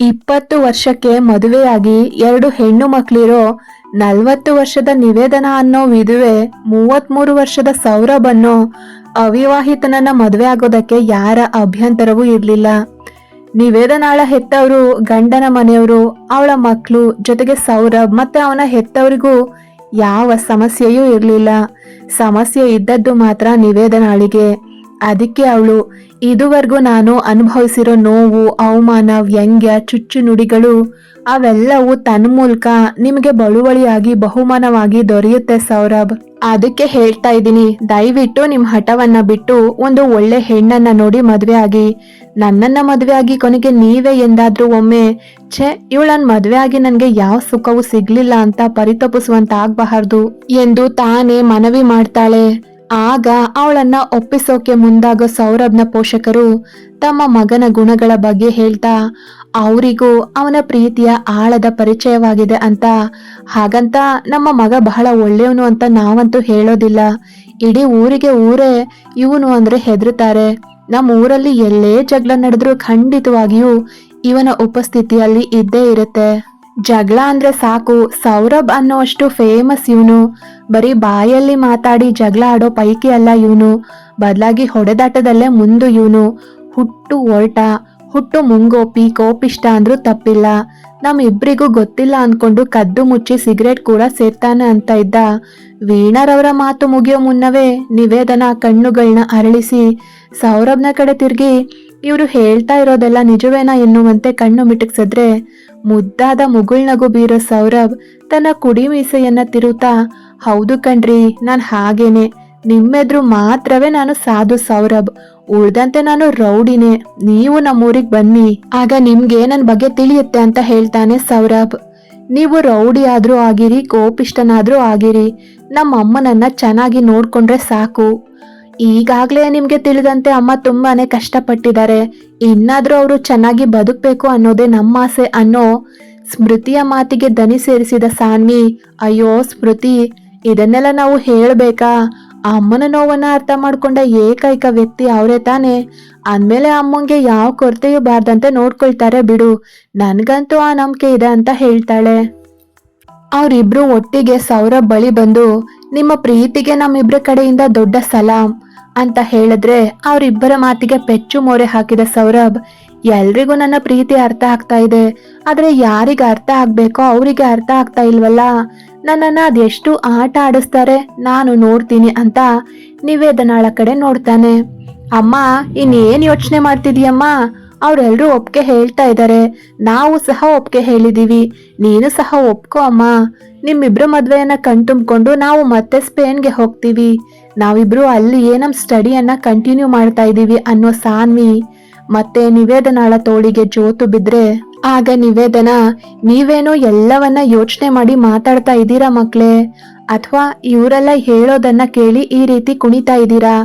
ಇಪ್ಪತ್ತು ವರ್ಷಕ್ಕೆ ಮದುವೆಯಾಗಿ ಎರಡು ಹೆಣ್ಣು ಮಕ್ಕಳಿರೋ ನಲವತ್ತು ವರ್ಷದ ನಿವೇದನ ಅನ್ನೋ ವಿಧುವೆ ಮೂವತ್ಮೂರು ವರ್ಷದ ಸೌರಭನ್ನು ಅವಿವಾಹಿತನನ್ನ ಮದುವೆ ಆಗೋದಕ್ಕೆ ಯಾರ ಅಭ್ಯಂತರವೂ ಇರಲಿಲ್ಲ. ನಿವೇದನಾಳ ಹೆತ್ತವರು, ಗಂಡನ ಮನೆಯವರು, ಅವಳ ಮಕ್ಕಳು ಜೊತೆಗೆ ಸೌರಭ್ ಮತ್ತೆ ಅವನ ಹೆತ್ತವರಿಗೂ ಯಾವ ಸಮಸ್ಯೆಯೂ ಇರಲಿಲ್ಲ. ಸಮಸ್ಯೆ ಇದ್ದದ್ದು ಮಾತ್ರ ನಿವೇದನಾಳಿಗೆ. ಅದಕ್ಕೆ ಅವಳು, ಇದುವರೆಗೂ ನಾನು ಅನುಭವಿಸಿರೋ ನೋವು, ಅವಮಾನ, ವ್ಯಂಗ್ಯ, ಚುಚ್ಚು ನುಡಿಗಳು, ಅವೆಲ್ಲವೂ ತನ್ನ ಮೂಲಕ ನಿಮಗೆ ಬಳುವಳಿಯಾಗಿ ಬಹುಮಾನವಾಗಿ ದೊರೆಯುತ್ತೆ ಸೌರಭ್. ಅದಕ್ಕೆ ಹೇಳ್ತಾ ಇದ್ದೀನಿ, ದಯವಿಟ್ಟು ನಿಮ್ಮ ಹಠವನ್ನ ಬಿಟ್ಟು ಒಂದು ಒಳ್ಳೆ ಹೆಣ್ಣನ್ನ ನೋಡಿ ಮದುವೆ ಆಗಿ. ನನ್ನನ್ನ ಮದುವೆ ಆಗಿ ಕೊನೆಗೆ ನೀವೇ ಎಂದಾದ್ರೂ ಒಮ್ಮೆ, ಛೆ, ಇವಳನ್ ಮದುವೆ ಆಗಿ ನನಗೆ ಯಾವ ಸುಖವೂ ಸಿಗ್ಲಿಲ್ಲ ಅಂತ ಪರಿತಪಿಸುವಂತ ಆಗ್ಬಾರ್ದು ಎಂದು ತಾನೇ ಮನವಿ ಮಾಡ್ತಾಳೆ. ಆಗ ಅವಳನ್ನ ಒಪ್ಪಿಸೋಕೆ ಮುಂದಾಗೋ ಸೌರಭ್ನ ಪೋಷಕರು ತಮ್ಮ ಮಗನ ಗುಣಗಳ ಬಗ್ಗೆ ಹೇಳ್ತಾ, ಅವರಿಗೂ ಅವನ ಪ್ರೀತಿಯ ಆಳದ ಪರಿಚಯವಾಗಿದೆ ಅಂತ. ಹಾಗಂತ ನಮ್ಮ ಮಗ ಬಹಳ ಒಳ್ಳೆಯವನು ಅಂತ ನಾವಂತೂ ಹೇಳೋದಿಲ್ಲ. ಇಡೀ ಊರಿಗೆ ಊರೇ ಇವನು ಅಂದ್ರೆ ಹೆದರುತ್ತಾರೆ. ನಮ್ಮ ಊರಲ್ಲಿ ಎಲ್ಲೇ ಜಗಳ ನಡೆದ್ರೂ ಖಂಡಿತವಾಗಿಯೂ ಇವನ ಉಪಸ್ಥಿತಿಯಲ್ಲಿ ಇದ್ದೇ ಇರುತ್ತೆ. ಜಗಳ ಅಂದ್ರೆ ಸಾಕು, ಸೌರಭ್ ಅನ್ನೋಷ್ಟು ಫೇಮಸ್ ಇವನು. ಬರೀ ಬಾಯಲ್ಲಿ ಮಾತಾಡಿ ಜಗಳ ಆಡೋ ಪೈಕಿ ಅಲ್ಲ ಇವನು. ಬದಲಾಗಿ ಹೊಡೆದಾಟದಲ್ಲೇ ಮುಂದು ಇವನು. ಹುಟ್ಟು ಒರಟ ಹುಟ್ಟು ಮುಂಗೋಪಿ ಕೋಪಿಷ್ಟ ಅಂದ್ರೂ ತಪ್ಪಿಲ್ಲ. ನಮ್ಮಿಬ್ರಿಗೂ ಗೊತ್ತಿಲ್ಲ ಅನ್ಕೊಂಡು ಕದ್ದು ಮುಚ್ಚಿ ಸಿಗರೇಟ್ ಕೂಡ ಸೇರ್ತಾನೆ ಅಂತ ಇದ್ದ. ವೀಣರವರ ಮಾತು ಮುಗಿಯೋ ಮುನ್ನವೇ ನಿವೇದನ ಕಣ್ಣುಗಳನ್ನ ಅರಳಿಸಿ, ಸೌರಭ್ನ ಕಡೆ ತಿರುಗಿ, ಇವರು ಹೇಳ್ತಾ ಇರೋದೆಲ್ಲ ನಿಜವೇನಾ ಎನ್ನುವಂತೆ ಕಣ್ಣು ಮಿಟುಕ್ಸಿದ್ರೆ ಮುದ್ದಾದ ಮುಗುಳ್ನಗು ಬೀರೋ ಸೌರಭ್ ತನ್ನ ಕುಡಿ ಮೀಸೆಯನ್ನ ತಿರುತ್ತಾ ಹೌದು ಕಣ್ರಿ, ನಾನು ಹಾಗೇನೆ. ನಿಮ್ಮೆದ್ರು ಮಾತ್ರವೇ ನಾನು ಸಾಧು ಸೌರಭ್. ಉಳ್ದಂತೆ ನಾನು ರೌಡಿನೇ. ನೀವು ನಮ್ಮೂರಿಗೆ ಬನ್ನಿ. ಆಗ ನಿಮ್ಗೆ ನನ್ನ ಬಗ್ಗೆ ತಿಳಿಯುತ್ತೆ ಅಂತ ಹೇಳ್ತಾನೆ ಸೌರಭ್. ನೀವು ರೌಡಿ ಆದ್ರೂ ಆಗಿರಿ ಕೋಪಿಷ್ಟನಾದ್ರೂ ಆಗಿರಿ. ನಮ್ಮ ಅಮ್ಮನನ್ನ ಚೆನ್ನಾಗಿ ನೋಡ್ಕೊಂಡ್ರೆ ಸಾಕು. ಈಗಾಗ್ಲೇ ನಿಮಗೆ ತಿಳಿದಂತೆ ಅಮ್ಮ ತುಂಬಾನೇ ಕಷ್ಟಪಟ್ಟಿದ್ದಾರೆ. ಇನ್ನಾದರೂ ಅವರು ಚೆನ್ನಾಗಿ ಬದುಕಬೇಕು ಅನ್ನೋದೇ ನಮ್ಮ ಆಸೆ ಅನ್ನೋ ಸ್ಮೃತಿಯ ಮಾತಿಗೆ ದನಿ ಸೇರಿಸಿದ ಸಾನ್ವಿ, ಅಯ್ಯೋ ಸ್ಮೃತಿ, ಇದನ್ನೆಲ್ಲ ನಾವು ಹೇಳಬೇಕಾ? ಅಮ್ಮನ ನೋವನ್ನು ಅರ್ಥ ಮಾಡ್ಕೊಂಡ ಏಕೈಕ ವ್ಯಕ್ತಿ ಅವರೇ ತಾನೆ. ಅಂದಮೇಲೆ ಅಮ್ಮಂಗೆ ಯಾವ ಕೊರತೆಯೂ ಬಾರ್ದಂತೆ ನೋಡ್ಕೊಳ್ತಾರೆ ಬಿಡು. ನನಗಂತೂ ಆ ನಂಬಿಕೆ ಇದೆ ಅಂತ ಹೇಳ್ತಾಳೆ. ಅವರಿಬ್ರು ಒಟ್ಟಿಗೆ ಸೌರಭ್ ಬಳಿ ಬಂದು ನಿಮ್ಮ ಪ್ರೀತಿಗೆ ನಮ್ಮಿಬ್ಬರ ಕಡೆಯಿಂದ ದೊಡ್ಡ ಸಲಾಂ ಅಂತ ಹೇಳಿದ್ರೆ ಅವರಿಬ್ಬರ ಮಾತಿಗೆ ಪೆಚ್ಚು ಮೋರೆ ಹಾಕಿದ ಸೌರಭ್ ಎಲ್ರಿಗೂ ನನ್ನ ಪ್ರೀತಿ ಅರ್ಥ ಆಗ್ತಾ ಇದೆ. ಆದ್ರೆ ಯಾರಿಗೆ ಅರ್ಥ ಆಗ್ಬೇಕೋ ಅವರಿಗೆ ಅರ್ಥ ಆಗ್ತಾ ಇಲ್ವಲ್ಲ? ನನ್ನನ್ನು ಅದೆಷ್ಟು ಆಟ ಆಡಿಸ್ತಾರೆ ನಾನು ನೋಡ್ತೀನಿ ಅಂತ ನಿವೇದನಾಳ ಕಡೆ ನೋಡ್ತಾನೆ. ಅಮ್ಮ, ಇನ್ನೇನು ಯೋಚನೆ ಮಾಡ್ತಿದೀಯಮ್ಮ? ಅವ್ರೆಲ್ರೂ ಒಪ್ಗೆ ಹೇಳ್ತಾ ಇದ್ದಾರೆ ನಾವು ಸಹ ಒಪ್ಗೆ ಹೇಳಿದೀವಿ. ನೀನು ಸಹ ಒಪ್ಕೋ ಅಮ್ಮ. ನಿಮ್ಮಿಬ್ರು ಮದ್ವೆಯನ್ನ ಕಣ್ತುಂಬ್ಕೊಂಡು ನಾವು ಮತ್ತೆ ಸ್ಪೇನ್ಗೆ ಹೋಗ್ತೀವಿ. ನಾವಿಬ್ರು ಅಲ್ಲಿಯೇ ನಮ್ಮ ಸ್ಟಡಿಯನ್ನ ಕಂಟಿನ್ಯೂ ಮಾಡ್ತಾ ಇದ್ದೀವಿ ಅನ್ನೋ ಸಾನ್ವಿ. ಮತ್ತೆ ನಿವೇದನಾಳ ತೋಳಿಗೆ ಜೋತು ಬಿದ್ರೆ, ಆಗ ನಿವೇದನ, ನೀವೇನೋ ಎಲ್ಲವನ್ನ ಯೋಚನೆ ಮಾಡಿ ಮಾತಾಡ್ತಾ ಇದ್ದೀರಾ ಮಕ್ಳೇ? ಅಥವಾ ಇವರೆಲ್ಲ ಹೇಳೋದನ್ನ ಕೇಳಿ ಈ ರೀತಿ ಕುಣಿತಾ ಇದ್ದೀರಾ?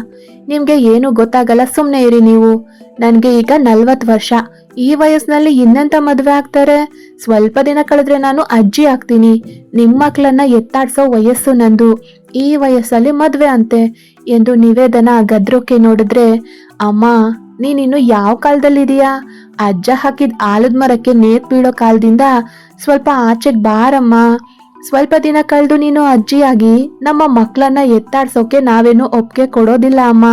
ನಿಮ್ಗೆ ಏನು ಗೊತ್ತಾಗಲ್ಲ ಸುಮ್ಮನೆ ಇರಿ ನೀವು. ನನಗೆ ಈಗ ನಲ್ವತ್ ವರ್ಷ. ಈ ವಯಸ್ಸಿನಲ್ಲಿ ಇನ್ನೆಂತ ಮದುವೆ ಆಗ್ತಾರೆ? ಸ್ವಲ್ಪ ದಿನ ಕಳೆದ್ರೆ ನಾನು ಅಜ್ಜಿ ಆಗ್ತೀನಿ. ನಿಮ್ಮ ಮಕ್ಕಳನ್ನ ಎತ್ತಾಡ್ಸೋ ವಯಸ್ಸು ನಂದು. ಈ ವಯಸ್ಸಲ್ಲಿ ಮದುವೆ ಅಂತೆ ಎಂದು ನಿವೇದನ ಗದ್ರೋಕೆ ನೋಡಿದ್ರೆ, ಅಮ್ಮ ನೀನಿನ್ನು ಯಾವ ಕಾಲದಲ್ಲಿದೀಯಾ ಅಜ್ಜ ಹಾಕಿದ ಆಲದ ಮರಕ್ಕೆ ನೇತ್ ಬೀಳೋ ಕಾಲದಿಂದ ಸ್ವಲ್ಪ ಆಚೆಗೆ ಬಾರಮ್ಮ. ಸ್ವಲ್ಪ ದಿನ ಕಳೆದು ನೀನು ಅಜ್ಜಿಯಾಗಿ ನಮ್ಮ ಮಕ್ಕಳನ್ನ ಎತ್ತಾಡ್ಸೋಕೆ ನಾವೇನು ಒಪ್ಪಿಗೆ ಕೊಡೋದಿಲ್ಲ, ಅಮ್ಮ.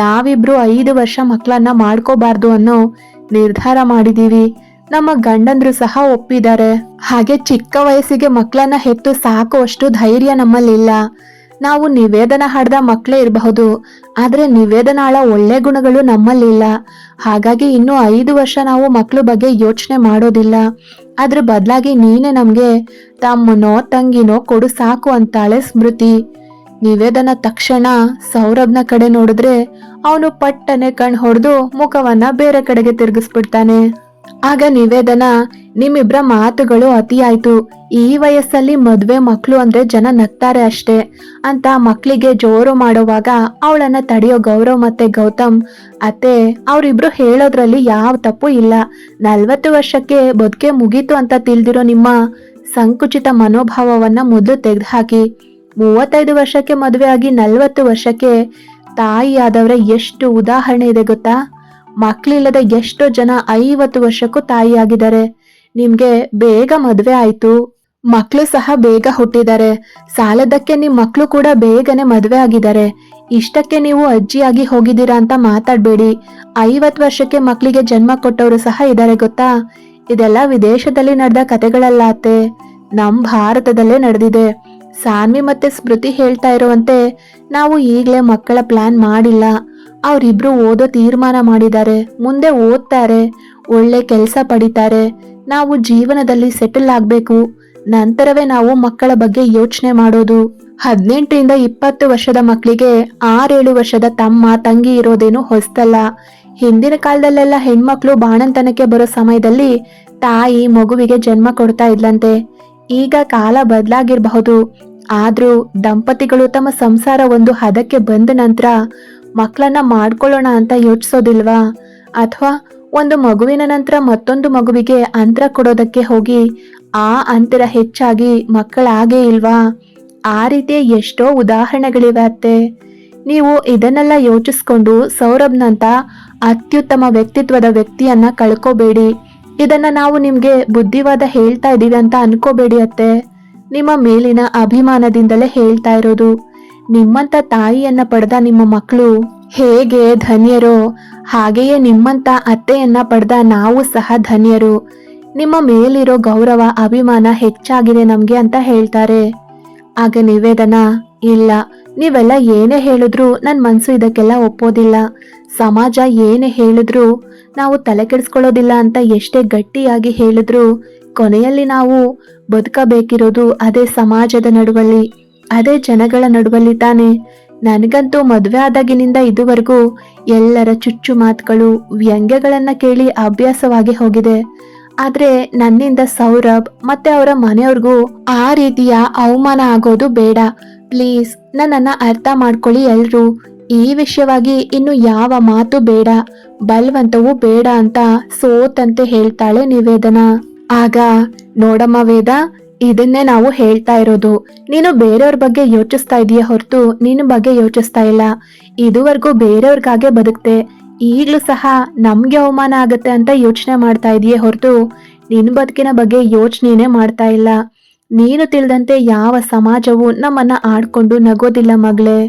ನಾವಿಬ್ರು ಐದು ವರ್ಷ ಮಕ್ಕಳನ್ನ ಮಾಡ್ಕೋಬಾರ್ದು ಅನ್ನೋ ನಿರ್ಧಾರ ಮಾಡಿದೀವಿ. ನಮ್ಮ ಗಂಡಂದ್ರು ಸಹ ಒಪ್ಪಿದ್ದಾರೆ. ಹಾಗೆ ಚಿಕ್ಕ ವಯಸ್ಸಿಗೆ ಮಕ್ಕಳನ್ನ ಹೆತ್ತು ಸಾಕುವಷ್ಟು ಧೈರ್ಯ ನಮ್ಮಲ್ಲಿಲ್ಲ. ನಾವು ನಿವೇದನ ಹಾಡ್ದ ಮಕ್ಕಳೇ ಇರಬಹುದು, ಆದರೆ ನಿವೇದನಾಳ ಒಳ್ಳೆ ಗುಣಗಳು ನಮ್ಮಲ್ಲಿಲ್ಲ. ಹಾಗಾಗಿ ಇನ್ನು ಐದು ವರ್ಷ ನಾವು ಮಕ್ಕಳ ಬಗ್ಗೆ ಯೋಚನೆ ಮಾಡೋದಿಲ್ಲ. ಅದ್ರ ಬದಲಾಗಿ ನೀನೆ ನಮ್ಗೆ ತಮ್ಮನೋ ತಂಗಿನೋ ಕೊಡು ಸಾಕು ಅಂತಾಳೆ ಸ್ಮೃತಿ. ನಿವೇದನ ತಕ್ಷಣ ಸೌರಭ್ನ ಕಡೆ ನೋಡಿದ್ರೆ ಅವನು ಪಟ್ಟನೆ ಕಣ್ ಹೊಡೆದು ಮುಖವನ್ನ ಬೇರೆ ಕಡೆಗೆ ತಿರುಗಿಸ್ಬಿಡ್ತಾನೆ. ಆಗ ನಿವೇದನ ನಿಮ್ಮಿಬ್ರ ಮಾತುಗಳು ಅತಿಯಾಯ್ತು ಈ ವಯಸ್ಸಲ್ಲಿ ಮದ್ವೆ ಮಕ್ಕಳು ಅಂದ್ರೆ ಜನ ನಗ್ತಾರೆ ಅಷ್ಟೇ. ಅಂತ ಮಕ್ಕಳಿಗೆ ಜೋರು ಮಾಡುವಾಗ ಅವಳನ್ನ ತಡೆಯೋ ಗೌರವ್ ಮತ್ತೆ ಗೌತಮ್. ಅತ್ತೆ, ಅವರಿಬ್ರು ಹೇಳೋದ್ರಲ್ಲಿ ಯಾವ ತಪ್ಪು ಇಲ್ಲ. ನಲ್ವತ್ತು ವರ್ಷಕ್ಕೆ ಬದುಕೆ ಮುಗೀತು ಅಂತ ತಿಳಿದಿರೋ ನಿಮ್ಮ ಸಂಕುಚಿತ ಮನೋಭಾವವನ್ನ ಮೊದಲು ತೆಗೆದುಹಾಕಿ. ಮೂವತ್ತೈದು ವರ್ಷಕ್ಕೆ ಮದುವೆ ಆಗಿ ನಲ್ವತ್ತು ವರ್ಷಕ್ಕೆ ತಾಯಿಯಾದವರ ಎಷ್ಟು ಉದಾಹರಣೆ ಇದೆ ಗೊತ್ತಾ? ಮಕ್ಕಳಿಲ್ಲದೆ ಎಷ್ಟೋ ಜನ ಐವತ್ತು ವರ್ಷಕ್ಕೂ ತಾಯಿಯಾಗಿದ್ದಾರೆ. ನಿಮ್ಗೆ ಬೇಗ ಮದುವೆ ಆಯ್ತು. ಮಕ್ಕಳು ಸಹ ಬೇಗ ಹುಟ್ಟಿದ್ದಾರೆ. ಸಾಲದಕ್ಕೆ ನಿಮ್ ಮಕ್ಕಳು ಕೂಡ ಬೇಗನೆ ಮದುವೆ ಆಗಿದ್ದಾರೆ. ಇಷ್ಟಕ್ಕೆ ನೀವು ಅಜ್ಜಿಯಾಗಿ ಹೋಗಿದ್ದೀರಾ ಅಂತ ಮಾತಾಡ್ಬೇಡಿ. ಐವತ್ ವರ್ಷಕ್ಕೆ ಮಕ್ಕಳಿಗೆ ಜನ್ಮ ಕೊಟ್ಟವರು ಸಹ ಇದ್ದಾರೆ ಗೊತ್ತಾ? ಇದೆಲ್ಲ ವಿದೇಶದಲ್ಲಿ ನಡೆದ ಕತೆಗಳಲ್ಲ ಅತ್ತೆ. ನಮ್ ಭಾರತದಲ್ಲೇ ನಡೆದಿದೆ. ಸಾನ್ವಿ ಮತ್ತೆ ಸ್ಮೃತಿ ಹೇಳ್ತಾ ಇರುವಂತೆ ನಾವು ಈಗಲೇ ಮಕ್ಕಳ ಪ್ಲಾನ್ ಮಾಡಿಲ್ಲ. ಅವರಿಬ್ರು ಓದೋ ತೀರ್ಮಾನ ಮಾಡಿದ್ದಾರೆ. ಮುಂದೆ ಓದ್ತಾರೆ. ಒಳ್ಳೆ ಕೆಲಸ ಪಡಿತಾರೆ. ನಾವು ಜೀವನದಲ್ಲಿ ಸೆಟಲ್ ಆಗಬೇಕು. ನಂತರವೇ ನಾವು ಮಕ್ಕಳ ಬಗ್ಗೆ ಯೋಚನೆ ಮಾಡೋದು. ಹದಿನೆಂಟರಿಂದ ಇಪ್ಪತ್ತು ವರ್ಷದ ಮಕ್ಕಳಿಗೆ ಆರೇಳು ವರ್ಷದ ತಮ್ಮ ತಂಗಿ ಇರೋದೇನು ಹೊಸ್ತಲ್ಲ. ಹಿಂದಿನ ಕಾಲದಲ್ಲೆಲ್ಲ ಹೆಣ್ಮಕ್ಳು ಬಾಣಂತನಕ್ಕೆ ಬರೋ ಸಮಯದಲ್ಲಿ ತಾಯಿ ಮಗುವಿಗೆ ಜನ್ಮ ಕೊಡ್ತಾ ಇದ್ಲಂತೆ. ಈಗ ಕಾಲ ಬದಲಾಗಿರಬಹುದು. ಆದ್ರೂ ದಂಪತಿಗಳು ತಮ್ಮ ಸಂಸಾರ ಒಂದು ಹದಕ್ಕೆ ಬಂದ ನಂತರ ಮಕ್ಕಳನ್ನ ಮಾಡ್ಕೊಳ್ಳೋಣ ಅಂತ ಯೋಚಿಸೋದಿಲ್ವಾ? ಅಥವಾ ಒಂದು ಮಗುವಿನ ನಂತರ ಮತ್ತೊಂದು ಮಗುವಿಗೆ ಅಂತರ ಕೊಡೋದಕ್ಕೆ ಹೋಗಿ, ಆ ಅಂತರ ಹೆಚ್ಚಾಗಿ ಮಕ್ಕಳಾಗೇ ಇಲ್ವಾ? ಆ ರೀತಿಯ ಎಷ್ಟೋ ಉದಾಹರಣೆಗಳಿವೆ ಅತ್ತೆ. ನೀವು ಇದನ್ನೆಲ್ಲ ಯೋಚಿಸ್ಕೊಂಡು ಸೌರಭ್ನಂತ ಅತ್ಯುತ್ತಮ ವ್ಯಕ್ತಿತ್ವದ ವ್ಯಕ್ತಿಯನ್ನ ಕಳ್ಕೋಬೇಡಿ. ಇದನ್ನ ನಾವು ನಿಮ್ಗೆ ಬುದ್ಧಿವಾದ ಹೇಳ್ತಾ ಇದ್ದೀವಿ ಅಂತ ಅನ್ಕೋಬೇಡಿ ಅತ್ತೆ. ನಿಮ್ಮ ಮೇಲಿನ ಅಭಿಮಾನದಿಂದಲೇ ಹೇಳ್ತಾ ಇರೋದು. ನಿಮ್ಮಂತ ತಾಯಿಯನ್ನ ಪಡೆದ ನಿಮ್ಮ ಮಕ್ಕಳು ಹೇಗೆ ಧನ್ಯರೋ? ಹಾಗೆಯೇ ನಿಮ್ಮಂತ ಅತ್ತೆಯನ್ನ ಪಡೆದ ನಾವು ಸಹ ಧನ್ಯರು. ನಿಮ್ಮ ಮೇಲಿರೋ ಗೌರವ, ಅಭಿಮಾನ ಹೆಚ್ಚಾಗಿದೆ ನಮಗೆ ಅಂತ ಹೇಳ್ತಾರೆ. ಆಗ ನಿವೇದನ, ಇಲ್ಲ, ನೀವೆಲ್ಲ ಏನೇ ಹೇಳಿದ್ರು ನನ್ನ ಮನಸ್ಸು ಇದಕ್ಕೆಲ್ಲ ಒಪ್ಪೋದಿಲ್ಲ. ಸಮಾಜ ಏನೇ ಹೇಳಿದ್ರು ನಾವು ತಲೆ ಕೆಡಿಸ್ಕೊಳ್ಳೋದಿಲ್ಲ ಅಂತ ಎಷ್ಟೇ ಗಟ್ಟಿಯಾಗಿ ಹೇಳಿದ್ರು ಕೊನೆಯಲ್ಲಿ ನಾವು ಬದುಕಬೇಕಿರೋದು ಅದೇ ಸಮಾಜದ ನಡುವಲ್ಲಿ, ಅದೇ ಜನಗಳ ನಡುವಲ್ಲಿ ತಾನೆ. ನನಗಂತೂ ಮದುವೆ ಆದಾಗಿನಿಂದ ಇದುವರೆಗೂ ಎಲ್ಲರ ಚುಚ್ಚು ಮಾತುಗಳು, ವ್ಯಂಗ್ಯಗಳನ್ನ ಕೇಳಿ ಅಭ್ಯಾಸವಾಗಿ ಹೋಗಿದೆ. ಆದ್ರೆ ನನ್ನಿಂದ ಸೌರಭ್ ಮತ್ತೆ ಅವರ ಮನೆಯವ್ರಿಗೂ ಆ ರೀತಿಯ ಅವಮಾನ ಆಗೋದು ಬೇಡ. ಪ್ಲೀಸ್, ನನ್ನನ್ನ ಅರ್ಥ ಮಾಡ್ಕೊಳ್ಳಿ ಎಲ್ರು. ಈ ವಿಷಯವಾಗಿ ಇನ್ನು ಯಾವ ಮಾತು ಬೇಡ. ಬಲ್ವಂತವೂ ಬೇಡ ಅಂತ ಸೋತಂತೆ ಹೇಳ್ತಾಳೆ ನಿವೇದನ. ಆಗ ನೋಡಮ್ಮ ವೇದ ಇದನ್ನೇ ನಾವು ಹೇಳ್ತಾ ಇರೋದು. ನೀನು ಬೇರೆಯವ್ರ ಬಗ್ಗೆ ಯೋಚಿಸ್ತಾ ಇದೀಯ ಹೊರತು ನಿನ್ನ ಬಗ್ಗೆ ಯೋಚಿಸ್ತಾ ಇಲ್ಲ. ಇದುವರೆಗೂ ಬೇರೆಯವ್ರಿಗಾಗೆ ಬದುಕ್ತೆ ಈಗಲೂ ಸಹ ನಮ್ಗೆ ಅವಮಾನ ಆಗತ್ತೆ ಅಂತ ಯೋಚನೆ ಮಾಡ್ತಾ ಇದೀಯ ಹೊರತು ನಿನ್ನ ಬದುಕಿನ ಬಗ್ಗೆ ಯೋಚನೆನೇ ಮಾಡ್ತಾ ಇಲ್ಲ. ನೀನು ತಿಳಿದಂತೆ ಯಾವ ಸಮಾಜವು ನಮ್ಮನ್ನ ಆಡ್ಕೊಂಡು ನಗೋದಿಲ್ಲ ಮಗಳೇ.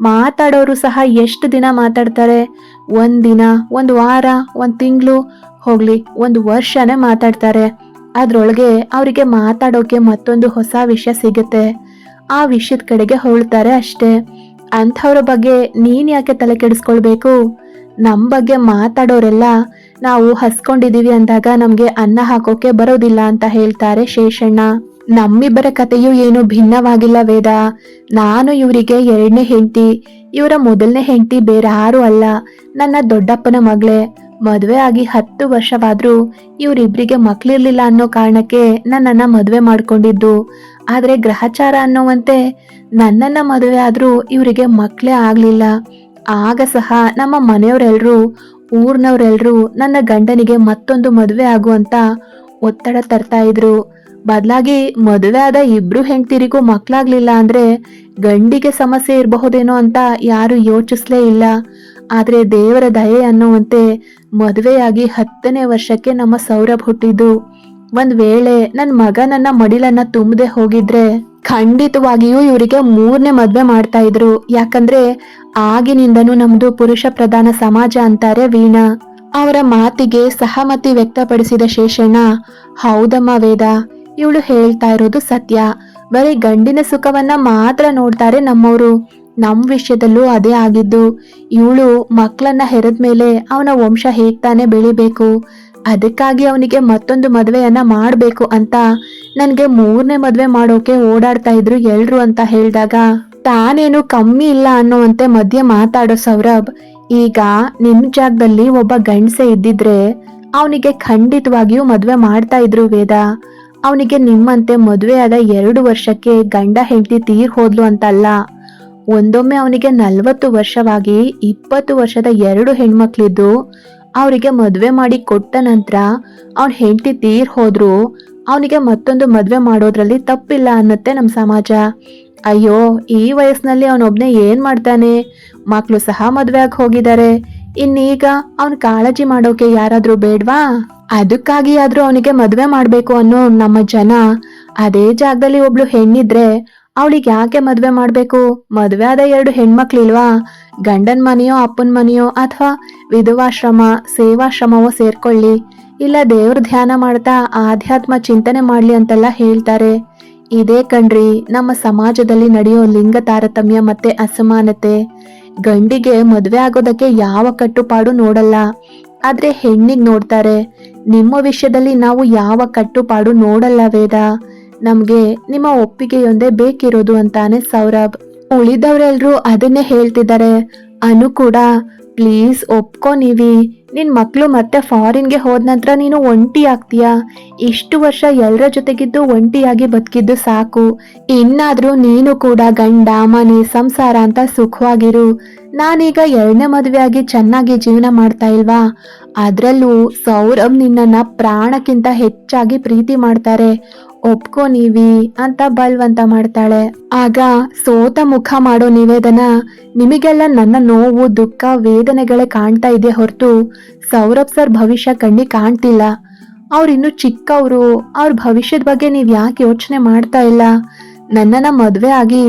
ಮಾತಾಡೋರು ಸಹ ಎಷ್ಟು ದಿನ ಮಾತಾಡ್ತಾರೆ? ಒಂದು ದಿನ ಒಂದು ವಾರ, ಒಂದ್ ತಿಂಗಳು, ಹೋಗ್ಲಿ, ಒಂದು ವರ್ಷನೇ ಮಾತಾಡ್ತಾರೆ. ಅದ್ರೊಳಗೆ ಅವರಿಗೆ ಮಾತಾಡೋಕೆ ಮತ್ತೊಂದು ಹೊಸ ವಿಷಯ ಸಿಗುತ್ತೆ. ಆ ವಿಷಯದ ಕಡೆಗೆ ಹೊರಳ್ತಾರೆ ಅಷ್ಟೇ. ಅಂಥವ್ರ ಬಗ್ಗೆ ನೀನು ಯಾಕೆ ತಲೆ ಕೆಡಿಸ್ಕೊಳ್ಬೇಕು? ನಮ್ಮ ಬಗ್ಗೆ ಮಾತಾಡೋರೆಲ್ಲ ನಾವು ಹಸ್ಕೊಂಡಿದ್ದೀವಿ ಅಂದಾಗ ನಮಗೆ ಅನ್ನ ಹಾಕೋಕೆ ಬರೋದಿಲ್ಲ ಅಂತ ಹೇಳ್ತಾರೆ ಶೇಷಣ್ಣ. ನಮ್ಮಿಬ್ಬರ ಕಥೆಯೂ ಏನು ಭಿನ್ನವಾಗಿಲ್ಲ ವೇದ. ನಾನು ಇವರಿಗೆ ಎರಡನೇ ಹೆಂಡತಿ. ಇವರ ಮೊದಲನೇ ಹೆಂಡತಿ ಬೇರೆ ಯಾರೂ ಅಲ್ಲ. ನನ್ನ ದೊಡ್ಡಪ್ಪನ ಮಗಳೇ. ಮದುವೆ ಆಗಿ ಹತ್ತು ವರ್ಷವಾದ್ರೂ ಇವರಿಬ್ರಿಗೆ ಮಕ್ಳಿರ್ಲಿಲ್ಲ ಅನ್ನೋ ಕಾರಣಕ್ಕೆ ನನ್ನನ್ನ ಮದುವೆ ಮಾಡ್ಕೊಂಡಿದ್ದು. ಆದರೆ ಗ್ರಹಚಾರ ಅನ್ನೋವಂತೆ ನನ್ನನ್ನ ಮದುವೆ ಆದ್ರೂ ಇವರಿಗೆ ಮಕ್ಕಳೇ ಆಗ್ಲಿಲ್ಲ. ಆಗ ಸಹ ನಮ್ಮ ಮನೆಯವರೆಲ್ಲರೂ ಊರ್ನವರೆಲ್ಲರೂ ನನ್ನ ಗಂಡನಿಗೆ ಮತ್ತೊಂದು ಮದುವೆ ಆಗುವಂತ ಒತ್ತಡ ತರ್ತಾ ಇದ್ರು. ಬದಲಾಗಿ ಮದುವೆ ಆದ ಇಬ್ರು ಹೆಂಡ್ತಿರಿಗೂ ಮಕ್ಕಳಾಗ್ಲಿಲ್ಲ ಅಂದ್ರೆ ಗಂಡಿಗೆ ಸಮಸ್ಯೆ ಇರಬಹುದೇನೋ ಅಂತ ಯಾರು ಯೋಚಿಸ್ಲೇ ಇಲ್ಲ. ಆದ್ರೆ ದೇವರ ದಯೆ ಅನ್ನುವಂತೆ ಮದುವೆಯಾಗಿ ಹತ್ತನೇ ವರ್ಷಕ್ಕೆ ನಮ್ಮ ಸೌರಭ್ ಹುಟ್ಟಿದ್ದು. ಒಂದ್ ವೇಳೆ ನನ್ನ ಮಗ ನನ್ನ ಮಡಿಲನ್ನ ತುಂಬದೆ ಹೋಗಿದ್ರೆ ಖಂಡಿತವಾಗಿಯೂ ಇವರಿಗೆ ಮೂರನೇ ಮದ್ವೆ ಮಾಡ್ತಾ ಇದ್ರು. ಯಾಕಂದ್ರೆ ಆಗಿನಿಂದನು ನಮ್ದು ಪುರುಷ ಪ್ರಧಾನ ಸಮಾಜ ಅಂತಾರೆ ವೀಣಾ. ಅವರ ಮಾತಿಗೆ ಸಹಮತಿ ವ್ಯಕ್ತಪಡಿಸಿದ ಶೇಷಣ್ಣ, ಹೌದಮ್ಮ ವೇದ, ಇವಳು ಹೇಳ್ತಾ ಇರೋದು ಸತ್ಯ. ಬರೀ ಗಂಡಿನ ಸುಖವನ್ನ ಮಾತ್ರ ನೋಡ್ತಾರೆ ನಮ್ಮವರು. ನಮ್ ವಿಷಯದಲ್ಲೂ ಅದೇ ಆಗಿದ್ದು. ಇವಳು ಮಕ್ಕಳನ್ನ ಹೆರದ ಮೇಲೆ ಅವನ ವಂಶ ಹೇಗೆ ತಾನೇ ಬೆಳಿಬೇಕು? ಅದಕ್ಕಾಗಿ ಅವನಿಗೆ ಮತ್ತೊಂದು ಮದುವೆಯನ್ನು ಮಾಡಬೇಕು ಅಂತ ನನಗೆ ಮೂರನೇ ಮದುವೆ ಮಾಡೋಕೆ ಓಡಾಡ್ತಾ ಇದ್ರು ಎಲ್ರು ಅಂತ ಹೇಳಿದಾಗ, ತಾನೇನು ಕಮ್ಮಿ ಇಲ್ಲ ಅನ್ನೋವಂತೆ ಮಧ್ಯೆ ಮಾತಾಡೋ ಸೌರಭ್, ಈಗ ನಿಮ್ಮ ಜಾಗದಲ್ಲಿ ಒಬ್ಬ ಗಂಡಸೆ ಇದ್ದಿದ್ರೆ ಅವನಿಗೆ ಖಂಡಿತವಾಗಿಯೂ ಮದುವೆ ಮಾಡ್ತಾ ಇದ್ರು ವೇದ. ಅವನಿಗೆ ನಿಮ್ಮಂತೆ ಮದುವೆಯಾದ ಎರಡು ವರ್ಷಕ್ಕೆ ಗಂಡ ಹೆಂಡತಿ ತೀರ್ ಹೋದ್ಲು ಅಂತಲ್ಲ. ಒಂದೊಮ್ಮೆ ಅವನಿಗೆ ನಲ್ವತ್ತು ವರ್ಷವಾಗಿ ಇಪ್ಪತ್ತು ವರ್ಷದ ಎರಡು ಹೆಣ್ಮಕ್ಳಿದ್ದು, ಅವರಿಗೆ ಮದುವೆ ಮಾಡಿ ಕೊಟ್ಟ ನಂತರ ಅವನ ಹೆಂಡತಿ ತೀರ್ ಹೋದ್ರು, ಅವನಿಗೆ ಮತ್ತೊಂದು ಮದುವೆ ಮಾಡೋದ್ರಲ್ಲಿ ತಪ್ಪಿಲ್ಲ ಅನ್ನತ್ತೆ ನಮ್ಮ ಸಮಾಜ. ಅಯ್ಯೋ, ಈ ವಯಸ್ಸಿನಲ್ಲಿ ಅವನೊಬ್ನೇ ಏನು ಮಾಡ್ತಾನೆ? ಮಕ್ಕಳು ಸಹ ಮದುವೆ ಆಗಿ ಹೋಗಿದ್ದಾರೆ. ಇನ್ನೀಗ ಅವನ ಕಾಳಜಿ ಮಾಡೋಕೆ ಯಾರಾದರೂ ಬೇಡ್ವಾ? ಅದಕ್ಕಾಗಿ ಆದ್ರೂ ಅವನಿಗೆ ಮದುವೆ ಮಾಡಬೇಕು ಅನ್ನೋ ನಮ್ಮ ಜನ ಅದೇ ಜಾಗದಲ್ಲಿ ಒಬ್ಳು ಹೆಣ್ಣಿದ್ರೆ ಅವಳಿಗೆ ಯಾಕೆ ಮದುವೆ ಮಾಡಬೇಕು? ಮದುವೆ ಆದ ಎರಡು ಹೆಣ್ಮಕ್ಳಿಲ್ವಾ? ಗಂಡನ ಮನೆಯೋ, ಅಪ್ಪನ ಮನೆಯೋ ಅಥವಾ ವಿಧವಾಶ್ರಮ, ಸೇವಾಶ್ರಮವೋ ಸೇರ್ಕೊಳ್ಳಿ. ಇಲ್ಲ ದೇವ್ರ ಧ್ಯಾನ ಮಾಡ್ತಾ ಆಧ್ಯಾತ್ಮ ಚಿಂತನೆ ಮಾಡ್ಲಿ ಅಂತೆಲ್ಲ ಹೇಳ್ತಾರೆ. ಇದೇ ಕಣ್ರಿ, ನಮ್ಮ ಸಮಾಜದಲ್ಲಿ ನಡೆಯೋ ಲಿಂಗ ತಾರತಮ್ಯ ಮತ್ತೆ ಅಸಮಾನತೆ. ಗಂಡಿಗೆ ಮದುವೆ ಆಗೋದಕ್ಕೆ ಯಾವ ಕಟ್ಟುಪಾಡು ನೋಡಲ್ಲ. ಆದ್ರೆ ಹೆಣ್ಣಿಗೆ ನೋಡ್ತಾರೆ. ನಿಮ್ಮ ವಿಷಯದಲ್ಲಿ ನಾವು ಯಾವ ಕಟ್ಟುಪಾಡು ನೋಡಲ್ಲ ವೇದ. ನಮ್ಗೆ ನಿಮ್ಮ ಒಪ್ಪಿಗೆಯೊಂದೇ ಬೇಕಿರೋದು ಅಂತಾನೆ ಸೌರಭ್. ಉಳಿದವರೆಲ್ಲರೂ ಅದನ್ನೇ ಹೇಳ್ತಿದ್ದಾರೆ. ಅನು ಕೂಡ, ಪ್ಲೀಸ್ ಒಪ್ಕೋ ನೀವಿ. ನಿನ್ ಮಕ್ಳು ಮತ್ತೆ ಫಾರಿನ್ಗೆ ಹೋದ ನಂತರ ನೀನು ಒಂಟಿ ಆಗ್ತೀಯಾ? ಇಷ್ಟು ವರ್ಷ ಎಲ್ಲರ ಜೊತೆಗಿದ್ದು ಒಂಟಿಯಾಗಿ ಬದುಕಿದ್ದು ಸಾಕು. ಇನ್ನಾದರೂ ನೀನು ಕೂಡ ಗಂಡ, ಮನೆ, ಸಂಸಾರ ಅಂತ ಸುಖವಾಗಿರು. ನಾನೀಗ ಎರಡನೇ ಮದುವೆಯಾಗಿ ಚೆನ್ನಾಗಿ ಜೀವನ ಮಾಡ್ತಾ ಇಲ್ವಾ? ಅದರಲ್ಲೂ ಸೌರಭ್ ನಿನ್ನನ್ನು ಪ್ರಾಣಕ್ಕಿಂತ ಹೆಚ್ಚಾಗಿ ಪ್ರೀತಿ ಮಾಡ್ತಾರೆ. ಒಪ್ಕೋ ನೀವಿ ಅಂತ ಬಲ್ವಂತ ಮಾಡ್ತಾಳೆ. ಆಗ ಸೋತ ಮುಖ ಮಾಡೋ ನಿವೇದನ ನಿಮಗೆಲ್ಲ ನನ್ನ ನೋವು, ದುಃಖ, ವೇದನೆಗಳೇ ಕಾಣ್ತಾ ಇದೆ ಹೊರತು ಸೌರಭ್ ಸರ್ ಭವಿಷ್ಯ ಕಣ್ಣಿ ಕಾಣ್ತಿಲ್ಲ. ಅವ್ರಿನ್ನೂ ಚಿಕ್ಕವರು, ಅವ್ರ ಭವಿಷ್ಯದ ಬಗ್ಗೆ ನೀವು ಯಾಕೆ ಯೋಚನೆ ಮಾಡ್ತಾ ಇಲ್ಲ? ನನ್ನನ್ನು ಮದುವೆ ಆಗಿ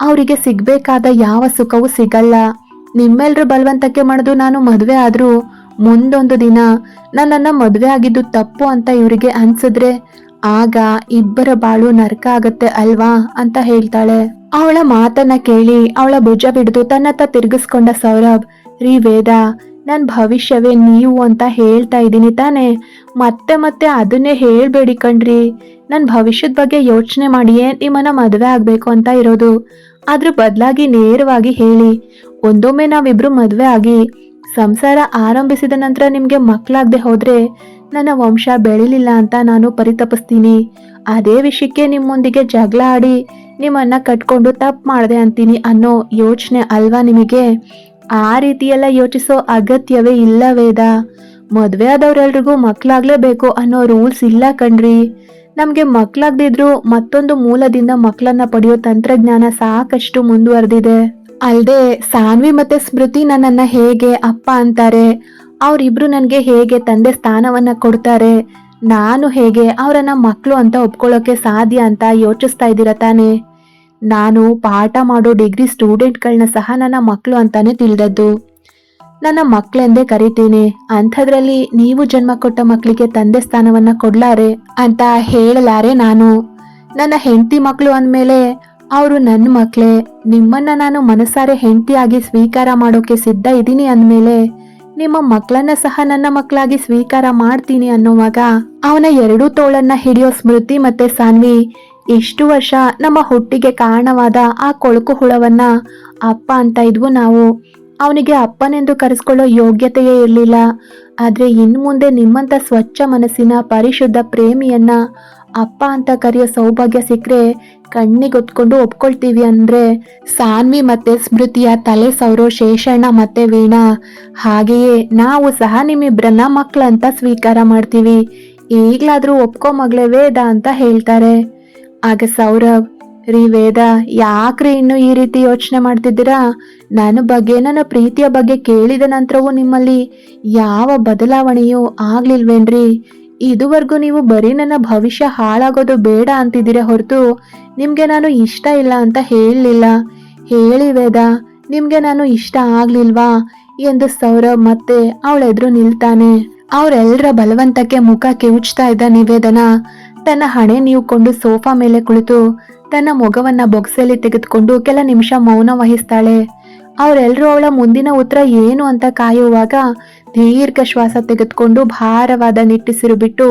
ಅವರಿಗೆ ಸಿಗಬೇಕಾದ ಯಾವ ಸುಖವೂ ಸಿಗಲ್ಲ. ನಿಮ್ಮೆಲ್ರ ಬಲವಂತಕ್ಕೆ ಮಾಡಿದು ನಾನು ಮದುವೆ ಆದರೂ ಮುಂದೊಂದು ದಿನ ನನ್ನನ್ನು ಮದುವೆ ಆಗಿದ್ದು ತಪ್ಪು ಅಂತ ಇವರಿಗೆ ಅನ್ಸಿದ್ರೆ ಆಗ ಇಬ್ಬರ ಬಾಳು ನರಕ ಆಗತ್ತೆ ಅಲ್ವಾ ಅಂತ ಹೇಳ್ತಾಳೆ. ಅವಳ ಮಾತನ್ನ ಕೇಳಿ ಅವಳ ಭುಜ ಬಿಡಿದು ತನ್ನತ್ತ ತಿರುಗಿಸ್ಕೊಂಡ ಸೌರಭ್, ರೀ ವೇದ ನನ್ನ ಭವಿಷ್ಯವೇ ನೀವು ಅಂತ ಹೇಳ್ತಾ ಇದ್ದೀನಿ ತಾನೆ. ಮತ್ತೆ ಮತ್ತೆ ಅದನ್ನೇ ಹೇಳ್ಬೇಡಿ ಕಣ್ರಿ. ನನ್ನ ಭವಿಷ್ಯದ ಬಗ್ಗೆ ಯೋಚನೆ ಮಾಡಿಯೇ ನಿಮ್ಮನ್ನ ಮದುವೆ ಆಗಬೇಕು ಅಂತ ಇರೋದು. ಅದ್ರ ಬದಲಾಗಿ ನೇರವಾಗಿ ಹೇಳಿ, ಒಂದೊಮ್ಮೆ ನಾವಿಬ್ರು ಮದುವೆ ಆಗಿ ಸಂಸಾರ ಆರಂಭಿಸಿದ ನಂತರ ನಿಮಗೆ ಮಕ್ಕಳಾಗದೆ ಹೋದ್ರೆ ನನ್ನ ವಂಶ ಬೆಳಿಲಿಲ್ಲ ಅಂತ ನಾನು ಪರಿತಪಿಸ್ತೀನಿ. ಅದೇ ವಿಷಯಕ್ಕೆ ನಿಮ್ಮೊಂದಿಗೆ ಜಗಳ ಆಡಿ ನಿಮ್ಮನ್ನ ಕಟ್ಕೊಂಡು ತಪ್ಪು ಮಾಡಿದೆ ಅಂತೀನಿ ಅನ್ನೋ ಯೋಚನೆ ಅಲ್ವಾ ನಿಮಗೆ? ಆ ರೀತಿಯೆಲ್ಲ ಯೋಚಿಸೋ ಅಗತ್ಯವೇ ಇಲ್ಲ ವೇದ. ಮದುವೆ ಆದವ್ರೆಲ್ರಿಗೂ ಮಕ್ಳಾಗ್ಲೇಬೇಕು ಅನ್ನೋ ರೂಲ್ಸ್ ಇಲ್ಲ ಕಣ್ರಿ. ನಮಗೆ ಮಕ್ಳಾಗ್ದಿದ್ರು ಮತ್ತೊಂದು ಮೂಲದಿಂದ ಮಕ್ಕಳನ್ನ ಪಡೆಯೋ ತಂತ್ರಜ್ಞಾನ ಸಾಕಷ್ಟು ಮುಂದುವರೆದಿದೆ. ಅಲ್ಲದೆ ಸಾನ್ವಿ ಮತ್ತೆ ಸ್ಮೃತಿ ನನ್ನನ್ನ ಹೇಗೆ ಅಪ್ಪ ಅಂತಾರೆ? ಅವರಿಬ್ರು ನನಗೆ ಹೇಗೆ ತಂದೆ ಸ್ಥಾನವನ್ನ ಕೊಡ್ತಾರೆ? ನಾನು ಹೇಗೆ ಅವರನ್ನ ಮಕ್ಕಳು ಅಂತ ಒಪ್ಕೊಳ್ಳೋಕೆ ಸಾಧ್ಯ ಅಂತ ಯೋಚಿಸ್ತಾ ಇದ್ದೀರ ತಾನೆ? ನಾನು ಪಾಠ ಮಾಡೋ ಡಿಗ್ರಿ ಸ್ಟೂಡೆಂಟ್ಗಳನ್ನ ಸಹ ನನ್ನ ಮಕ್ಕಳು ಅಂತಾನೆ ತಿಳಿದದ್ದು. ನನ್ನ ಮಕ್ಕಳೆಂದೇ ಕರಿತೀನಿ. ಅಂಥದ್ರಲ್ಲಿ ನೀವು ಜನ್ಮ ಕೊಟ್ಟ ಮಕ್ಕಳಿಗೆ ತಂದೆ ಸ್ಥಾನವನ್ನ ಕೊಡ್ಲಾರೆ ಅಂತ ಹೇಳಲಾರೆ ನಾನು. ನನ್ನ ಹೆಂಡತಿ ಮಕ್ಕಳು ಅಂದಮೇಲೆ ಅವರು ನನ್ನ ಮಕ್ಕಳೇ ನಿಮ್ಮನ್ನ ನಾನು ಮನಸಾರೆ ಹೆಂಡತಿಯಾಗಿ ಸ್ವೀಕಾರ ಮಾಡೋಕೆ ಸಿದ್ಧ ಇದ್ದೀನಿ ಅಂದಮೇಲೆ ನಿಮ್ಮ ಮಕ್ಕಳನ್ನ ಸಹ ನನ್ನ ಮಕ್ಕಳಾಗಿ ಸ್ವೀಕಾರ ಮಾಡ್ತೀನಿ ಅನ್ನುವಾಗ ಅವನ ಎರಡೂ ತೋಳನ್ನ ಹಿಡಿಯೋ ಸ್ಮೃತಿ ಮತ್ತೆ ಸಾನ್ವಿ ಇಷ್ಟು ವರ್ಷ ನಮ್ಮ ಹುಟ್ಟಿಗೆ ಕಾರಣವಾದ ಆ ಕೊಳಕು ಹುಳವನ್ನ ಅಪ್ಪ ಅಂತ ಇದ್ವು ನಾವು. ಅವನಿಗೆ ಅಪ್ಪನೆಂದು ಕರೆಸ್ಕೊಳ್ಳೋ ಯೋಗ್ಯತೆಯೇ ಇರಲಿಲ್ಲ. ಆದ್ರೆ ಇನ್ನು ಮುಂದೆ ನಿಮ್ಮಂತ ಸ್ವಚ್ಛ ಮನಸ್ಸಿನ ಪರಿಶುದ್ಧ ಪ್ರೇಮಿಯನ್ನ ಅಪ್ಪ ಅಂತ ಕರೆಯೋ ಸೌಭಾಗ್ಯ ಸಿಕ್ಕರೆ ಕಣ್ಣಿಗೊತ್ಕೊಂಡು ಒಪ್ಕೊಳ್ತೀವಿ ಅಂದ್ರೆ ಸಾನ್ವಿ ಮತ್ತೆ ಸ್ಮೃತಿಯ ತಲೆ ಸೌರೋ ಶೇಷಣ್ಣ ಮತ್ತೆ ವೀಣಾ. ಹಾಗೆಯೇ ನಾವು ಸಹ ನಿಮ್ಮಿಬ್ರನ್ನ ಮಕ್ಕಳಂತ ಸ್ವೀಕಾರ ಮಾಡ್ತೀವಿ. ಈಗಲಾದರೂ ಒಪ್ಕೋ ಮಗಳೇ ವೇದ ಅಂತ ಹೇಳ್ತಾರೆ. ಆಗ ಸೌರಭ್ ರೀ ವೇದ ಯಾಕ್ರಿ ಇನ್ನು ಈ ರೀತಿ ಯೋಚನೆ ಮಾಡ್ತಿದ್ದೀರಾ? ನನ್ನ ಬಗ್ಗೆ ನನ್ನ ಪ್ರೀತಿಯ ಬಗ್ಗೆ ಕೇಳಿದ ನಂತರವೂ ನಿಮ್ಮಲ್ಲಿ ಯಾವ ಬದಲಾವಣೆಯೂ ಆಗ್ಲಿಲ್ವೇನ್ರಿ? ಇದುವರೆಗೂ ನೀವು ಬರೀ ನನ್ನ ಭವಿಷ್ಯ ಹಾಳಾಗೋದು ಬೇಡ ಅಂತಿದ್ದೀರ ಹೊರತು ನಿಮ್ಗೆ ನಾನು ಇಷ್ಟ ಇಲ್ಲ ಅಂತ ಹೇಳಲಿಲ್ಲ. ಹೇಳಿ ವೇದ, ನಿಮ್ಗೆ ನಾನು ಇಷ್ಟ ಆಗ್ಲಿಲ್ವಾ? ಎಂದು ಸೌರಭ್ ಮತ್ತೆ ಅವಳೆದ್ರು ನಿಲ್ತಾನೆ. ಅವರೆಲ್ಲರ ಬಲವಂತಕ್ಕೆ ಮುಖ ಕಿವುಚ್ತಾ ಇದ್ದ ನಿವೇದನ, ತನ್ನ ಹಣೆ ನೀವುಕೊಂಡು ಸೋಫಾ ಮೇಲೆ ಕುಳಿತು ತನ್ನ ಮೊಗವನ್ನ ಬೊಗ್ಸಲ್ಲಿ ತೆಗೆದುಕೊಂಡು ಕೆಲ ನಿಮಿಷ ಮೌನ ವಹಿಸ್ತಾಳೆ. ಅವರೆಲ್ಲರೂ ಅವಳ ಮುಂದಿನ ಉತ್ತರ ಏನು ಅಂತ ಕಾಯುವಾಗ ದೀರ್ಘ ಶ್ವಾಸ ತೆಗೆದುಕೊಂಡು ಭಾರವಾದ ನಿಟ್ಟಿಸಿರು ಬಿಟ್ಟು,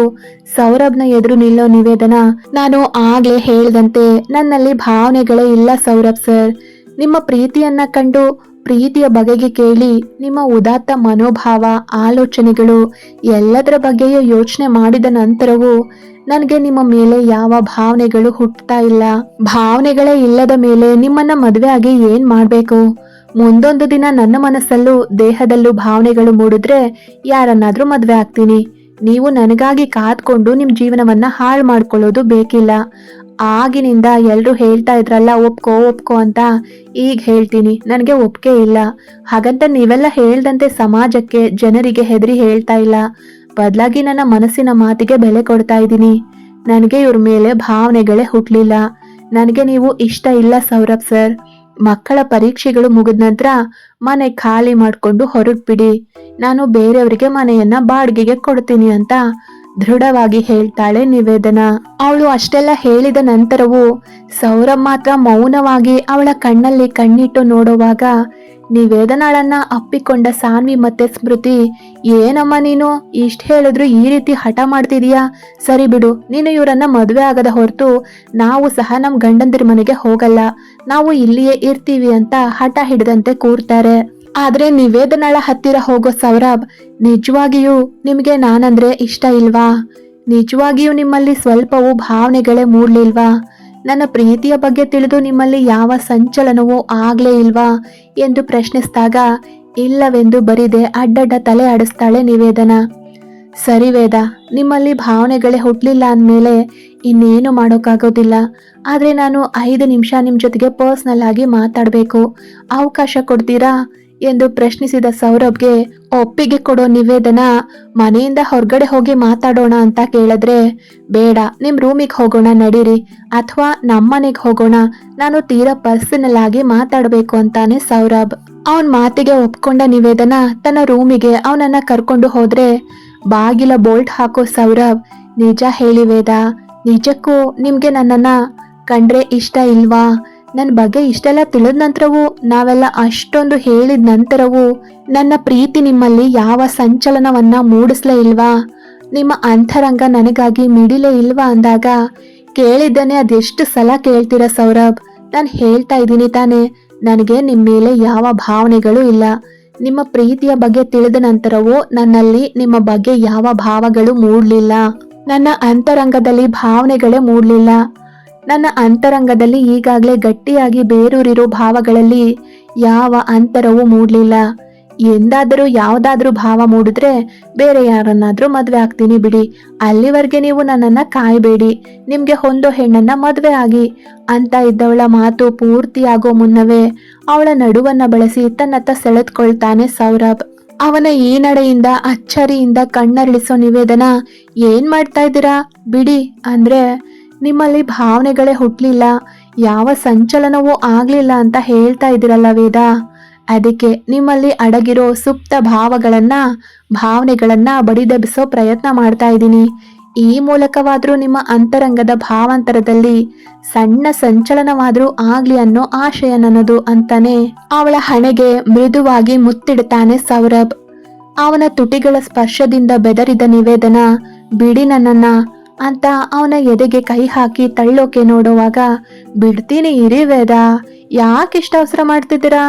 ಸೌರಭ್ನ ಎದುರು ನಿಲ್ಲೋ ನಿವೇದನ, ನಾನು ಆಗ್ಲೇ ಹೇಳ್ದಂತೆ, ನನ್ನಲ್ಲಿ ಭಾವನೆಗಳೇ ಇಲ್ಲ ಸೌರಭ್ ಸರ್. ನಿಮ್ಮ ಪ್ರೀತಿಯನ್ನ ಕಂಡು ಪ್ರೀತಿಯ ಬಗೆಗೆ ಕೇಳಿ ನಿಮ್ಮ ಉದಾತ್ತ ಮನೋಭಾವ, ಆಲೋಚನೆಗಳು ಎಲ್ಲದರ ಬಗ್ಗೆಯೂ ಯೋಚನೆ ಮಾಡಿದ ನಂತರವೂ ನನಗೆ ನಿಮ್ಮ ಮೇಲೆ ಯಾವ ಭಾವನೆಗಳು ಹುಟ್ಟುತ್ತಾ ಇಲ್ಲ. ಭಾವನೆಗಳೇ ಇಲ್ಲದ ಮೇಲೆ ನಿಮ್ಮನ್ನ ಮದುವೆ ಆಗಿ ಏನ್ ಮಾಡಬೇಕು? ಮುಂದೊಂದು ದಿನ ನನ್ನ ಮನಸ್ಸಲ್ಲೂ ದೇಹದಲ್ಲೂ ಭಾವನೆಗಳು ಮೂಡಿದ್ರೆ ಯಾರನ್ನಾದರೂ ಮದುವೆ ಆಗ್ತೀನಿ. ನೀವು ನನಗಾಗಿ ಕಾದ್ಕೊಂಡು ನಿಮ್ಮ ಜೀವನವನ್ನ ಹಾಳು ಮಾಡ್ಕೊಳ್ಳೋದು ಬೇಕಿಲ್ಲ. ಆಗಿನಿಂದ ಎಲ್ಲರೂ ಹೇಳ್ತಾ ಇದ್ರಲ್ಲ, ಒಪ್ಕೋ ಒಪ್ಕೋ ಅಂತ. ಈಗ ಹೇಳ್ತೀನಿ, ನನಗೆ ಒಪ್ಕೆ ಇಲ್ಲ. ಹಾಗಂತ ನೀವೆಲ್ಲ ಹೇಳ್ದಂತೆ ಸಮಾಜಕ್ಕೆ, ಜನರಿಗೆ ಹೆದರಿ ಹೇಳ್ತಾ ಇಲ್ಲ. ಬದಲಾಗಿ ನನ್ನ ಮನಸ್ಸಿನ ಮಾತಿಗೆ ಬೆಲೆ ಕೊಡ್ತಾ ಇದ್ದೀನಿ. ನನಗೆ ಇವ್ರ ಮೇಲೆ ಭಾವನೆಗಳೇ ಹುಟ್ಲಿಲ್ಲ. ನನಗೆ ನೀವು ಇಷ್ಟ ಇಲ್ಲ ಸೌರಭ್ ಸರ್. ಮಕ್ಕಳ ಪರೀಕ್ಷೆಗಳು ಮುಗಿದ ನಂತರ ಮನೆ ಖಾಲಿ ಮಾಡಿಕೊಂಡು ಹೊರಟ್ಬಿಡಿ. ನಾನು ಬೇರೆಯವರಿಗೆ ಮನೆಯನ್ನ ಬಾಡಿಗೆಗೆ ಕೊಡ್ತೀನಿ ಅಂತ ದೃಢವಾಗಿ ಹೇಳ್ತಾಳೆ ನಿವೇದನ. ಅವಳು ಅಷ್ಟೆಲ್ಲ ಹೇಳಿದ ನಂತರವೂ ಸೌರಭ್ ಮಾತ್ರ ಮೌನವಾಗಿ ಅವಳ ಕಣ್ಣಲ್ಲಿ ಕಣ್ಣಿಟ್ಟು ನೋಡುವಾಗ ನಿವೇದನಾಳನ್ನ ಅಪ್ಪಿಕೊಂಡ ಸಾನ್ವಿ ಮತ್ತೆ ಸ್ಮೃತಿ, ಏನಮ್ಮ ನೀನು? ಇಷ್ಟ ಹೇಳಿದ್ರು ಈ ರೀತಿ ಹಠ ಮಾಡ್ತಿದೀಯಾ? ಸರಿ ಬಿಡು, ನೀನು ಇವರನ್ನ ಮದುವೆ ಆಗದ ಹೊರತು ನಾವು ಸಹ ನಮ್ಮ ಗಂಡಂದಿರ ಮನೆಗೆ ಹೋಗಲ್ಲ. ನಾವು ಇಲ್ಲಿಯೇ ಇರ್ತೀವಿ ಅಂತ ಹಠ ಹಿಡಿದಂತೆ ಕೂರ್ತಾರೆ. ಆದ್ರೆ ನಿವೇದನಾಳ ಹತ್ತಿರ ಹೋಗೋ ಸೌರಭ್, ನಿಜವಾಗಿಯೂ ನಿಮಗೆ ನಾನಂದ್ರೆ ಇಷ್ಟ ಇಲ್ವಾ? ನಿಜವಾಗಿಯೂ ನಿಮ್ಮಲ್ಲಿ ಸ್ವಲ್ಪವೂ ಭಾವನೆಗಳೇ ಮೂಡ್ಲಿಲ್ವಾ? ನನ್ನ ಪ್ರೀತಿಯ ಬಗ್ಗೆ ತಿಳಿದು ನಿಮ್ಮಲ್ಲಿ ಯಾವ ಸಂಚಲನವೂ ಆಗ್ಲೇ ಇಲ್ವಾ? ಎಂದು ಪ್ರಶ್ನಿಸಿದಾಗ, ಇಲ್ಲವೆಂದು ಬರಿದೆ ಅಡ್ಡಡ್ಡ ತಲೆ ಆಡಿಸ್ತಾಳೆ ನಿವೇದನ. ಸರಿ ವೇದ, ನಿಮ್ಮಲ್ಲಿ ಭಾವನೆಗಳೇ ಹುಟ್ಲಿಲ್ಲ ಅಂದಮೇಲೆ ಇನ್ನೇನು ಮಾಡೋಕ್ಕಾಗೋದಿಲ್ಲ. ಆದರೆ ನಾನು ಐದು ನಿಮಿಷ ನಿಮ್ಮ ಜೊತೆಗೆ ಪರ್ಸ್ನಲ್ ಆಗಿ ಮಾತಾಡಬೇಕು. ಅವಕಾಶ ಕೊಡ್ತೀರಾ? ಎಂದು ಪ್ರಶ್ನಿಸಿದ ಸೌರಭ್ಗೆ, ಒಪ್ಪಿಗೆ ಕೊಡೋ ನಿವೇದನ ಮನೆಯಿಂದ ಹೊರಗಡೆ ಹೋಗಿ ಮಾತಾಡೋಣ ಅಂತ ಕೇಳಿದ್ರೆ, ಬೇಡ, ನಿಮ್ ರೂಮಿಗೆ ಹೋಗೋಣ, ನಡೀರಿ, ಅಥವಾ ನಮ್ಮನೆಗೆ ಹೋಗೋಣ, ನಾನು ತೀರಾ ಪರ್ಸನಲ್ ಆಗಿ ಮಾತಾಡಬೇಕು ಅಂತಾನೆ ಸೌರಭ್. ಅವನ್ ಮಾತಿಗೆ ಒಪ್ಕೊಂಡ ನಿವೇದನ ತನ್ನ ರೂಮಿಗೆ ಅವನನ್ನ ಕರ್ಕೊಂಡು ಹೋದ್ರೆ, ಬಾಗಿಲ ಬೋಲ್ಟ್ ಹಾಕೋ ಸೌರಭ್, ನಿಜ ಹೇಳಿ ವೇದ, ನಿಜಕ್ಕೂ ನಿಮ್ಗೆ ನನ್ನನ್ನ ಕಂಡ್ರೆ ಇಷ್ಟ ಇಲ್ವಾ? ನನ್ನ ಬಗ್ಗೆ ಇಷ್ಟೆಲ್ಲ ತಿಳಿದ ನಂತರವೂ, ನಾವೆಲ್ಲ ಅಷ್ಟೊಂದು ಹೇಳಿದ ನಂತರವೂ ನನ್ನ ಪ್ರೀತಿ ನಿಮ್ಮಲ್ಲಿ ಯಾವ ಸಂಚಲನವನ್ನ ಮೂಡಿಸ್ಲೇ ಇಲ್ವಾ? ನಿಮ್ಮ ಅಂತರಂಗ ನನಗಾಗಿ ಮಿಡಿಲೇ ಇಲ್ವಾ ಅಂದಾಗ, ಕೇಳಿದ್ದೇನೆ ಅದೆಷ್ಟು ಸಲ ಕೇಳ್ತೀರ ಸೌರಭ್? ನಾನು ಹೇಳ್ತಾ ಇದ್ದೀನಿ ತಾನೆ, ನನಗೆ ನಿಮ್ಮ ಮೇಲೆ ಯಾವ ಭಾವನೆಗಳು ಇಲ್ಲ. ನಿಮ್ಮ ಪ್ರೀತಿಯ ಬಗ್ಗೆ ತಿಳಿದ ನಂತರವೂ ನನ್ನಲ್ಲಿ ನಿಮ್ಮ ಬಗ್ಗೆ ಯಾವ ಭಾವಗಳು ಮೂಡಲಿಲ್ಲ. ನನ್ನ ಅಂತರಂಗದಲ್ಲಿ ಭಾವನೆಗಳೇ ಮೂಡ್ಲಿಲ್ಲ. ನನ್ನ ಅಂತರಂಗದಲ್ಲಿ ಈಗಾಗಲೇ ಗಟ್ಟಿಯಾಗಿ ಬೇರೂರಿರೋ ಭಾವಗಳಲ್ಲಿ ಯಾವ ಅಂತರವೂ ಮೂಡಲಿಲ್ಲ. ಎಂದಾದರೂ ಯಾವುದಾದ್ರೂ ಭಾವ ಮೂಡಿದ್ರೆ ಬೇರೆ ಯಾರನ್ನಾದರೂ ಮದುವೆ ಆಗ್ತೀನಿ ಬಿಡಿ. ಅಲ್ಲಿವರೆಗೆ ನೀವು ನನ್ನನ್ನ ಕಾಯಬೇಡಿ. ನಿಮಗೆ ಹೊಂದೋ ಹೆಣ್ಣನ್ನ ಮದುವೆ ಆಗಿ. ಅಂತ ಇದ್ದವಳ ಮಾತು ಪೂರ್ತಿಯಾಗೋ ಮುನ್ನವೇ ಅವಳ ನಡುವನ್ನ ಬಳಸಿ ತನ್ನತ್ತ ಸೆಳೆದುಕೊಳ್ತಾನೆ ಸೌರಭ್. ಅವನ ಈ ನಡೆಯಿಂದ, ಅಚ್ಚರಿಯಿಂದ ಕಣ್ಣರಳಿಸೋ ನಿವೇದನ ಏನ್ ಮಾಡ್ತಾ ಇದ್ದೀರಾ? ಬಿಡಿ ಅಂದ್ರೆ ನಿಮ್ಮಲ್ಲಿ ಭಾವನೆಗಳೇ ಹುಟ್ಟಲಿಲ್ಲ ಯಾವ ಸಂಚಲನವೂ ಆಗಲಿಲ್ಲ ಅಂತ ಹೇಳ್ತಾ ಇದ್ದೀರಲ್ಲ ವೇದ? ಅದಕ್ಕೆ ನಿಮ್ಮಲ್ಲಿ ಅಡಗಿರೋ ಸುಪ್ತ ಭಾವಗಳನ್ನ, ಭಾವನೆಗಳನ್ನ ಬಡಿದೆಬ್ಬಿಸೋ ಪ್ರಯತ್ನ ಮಾಡ್ತಾ ಇದ್ದೀನಿ. ಈ ಮೂಲಕವಾದರೂ ನಿಮ್ಮ ಅಂತರಂಗದ ಭಾವಾಂತರದಲ್ಲಿ ಸಣ್ಣ ಸಂಚಲನವಾದರೂ ಆಗ್ಲಿ ಅನ್ನೋ ಆಶಯ ನನ್ನದು ಅಂತಾನೆ. ಅವಳ ಹಣೆಗೆ ಮೃದುವಾಗಿ ಮುತ್ತಿಡ್ತಾನೆ ಸೌರಭ್. ಅವನ ತುಟಿಗಳ ಸ್ಪರ್ಶದಿಂದ ಬೆದರಿದ ನಿವೇದನ, ಬಿಡಿ ನನ್ನನ್ನ ಅಂತ ಅವನ ಎದೆಗೆ ಕೈ ಹಾಕಿ ತಳ್ಳೋಕೆ ನೋಡುವಾಗ, ಬಿಡ್ತೀನಿ ಇರಿ ವೇದ ಇಷ್ಟ ಅವಸರ ಮಾಡ್ತಿದ್ದೀರಾ?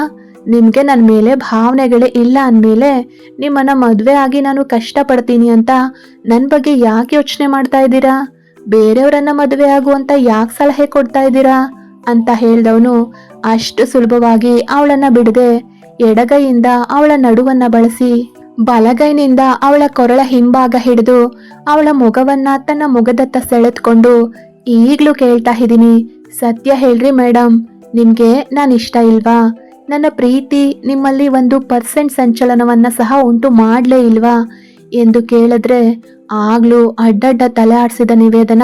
ನಿಮಗೆ ನನ್ನ ಮೇಲೆ ಭಾವನೆಗಳೇ ಇಲ್ಲ ಅಂದಮೇಲೆ ನಿಮ್ಮನ್ನ ಮದುವೆ ಆಗಿ ನಾನು ಕಷ್ಟಪಡ್ತೀನಿ ಅಂತ ನನ್ನ ಬಗ್ಗೆ ಯಾಕೆ ಯೋಚನೆ ಮಾಡ್ತಾ ಇದ್ದೀರಾ? ಬೇರೆಯವರನ್ನ ಮದುವೆ ಆಗುವಂತ ಯಾಕೆ ಸಲಹೆ ಕೊಡ್ತಾ ಇದ್ದೀರಾ? ಅಂತ ಹೇಳ್ದವನು ಅಷ್ಟು ಸುಲಭವಾಗಿ ಅವಳನ್ನ ಬಿಡದೆ ಎಡಗೈಯಿಂದ ಅವಳ ನಡುವನ್ನ ಬಳಸಿ ಬಲಗೈನಿಂದ ಅವಳ ಕೊರಳ ಹಿಂಭಾಗ ಹಿಡಿದು ಅವಳ ಮುಗವನ್ನ ತನ್ನ ಮುಗದತ್ತ ಸೆಳೆದ್ಕೊಂಡು ಈಗ್ಲೂ ಕೇಳ್ತಾ ಇದ್ದೀನಿ. ಸತ್ಯ ಹೇಳ್ರಿ ಮೇಡಮ್ ನಿಮ್ಗೆ ನಾನು ಇಷ್ಟ ಇಲ್ವಾ? ನನ್ನ ಪ್ರೀತಿ ನಿಮ್ಮಲ್ಲಿ ಒಂದು ಪರ್ಸೆಂಟ್ ಸಂಚಲನವನ್ನ ಸಹ ಉಂಟು ಮಾಡ್ಲೇ ಇಲ್ವಾ? ಎಂದು ಕೇಳಿದ್ರೆ, ಆಗ್ಲೂ ಅಡ್ಡಡ್ಡ ತಲೆ ಆಡಿಸಿದ ನಿವೇದನ,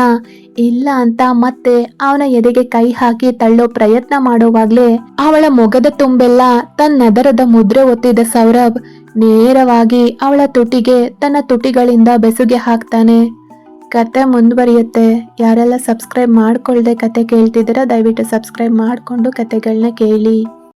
ಇಲ್ಲ ಅಂತ ಮತ್ತೆ ಅವನ ಎದೆಗೆ ಕೈ ಹಾಕಿ ತಳ್ಳೋ ಪ್ರಯತ್ನ ಮಾಡೋವಾಗ್ಲೇ ಅವಳ ಮೊಗದ ತುಂಬೆಲ್ಲ ತನ್ನ ತನ್ನದರದ ಮುದ್ರೆ ಒತ್ತಿದ ಸೌರಭ್ ನೇರವಾಗಿ ಅವಳ ತುಟಿಗೆ ತನ್ನ ತುಟಿಗಳಿಂದ ಬೆಸುಗೆ ಹಾಕ್ತಾನೆ. ಕತೆ ಮುಂದುವರಿಯುತ್ತೆ. ಯಾರೆಲ್ಲ ಸಬ್ಸ್ಕ್ರೈಬ್ ಮಾಡ್ಕೊಳ್ದೆ ಕತೆ ಕೇಳ್ತಿದ್ದೀರಾ, ದಯವಿಟ್ಟು ಸಬ್ಸ್ಕ್ರೈಬ್ ಮಾಡಿಕೊಂಡು ಕತೆಗಳನ್ನ ಕೇಳಿ.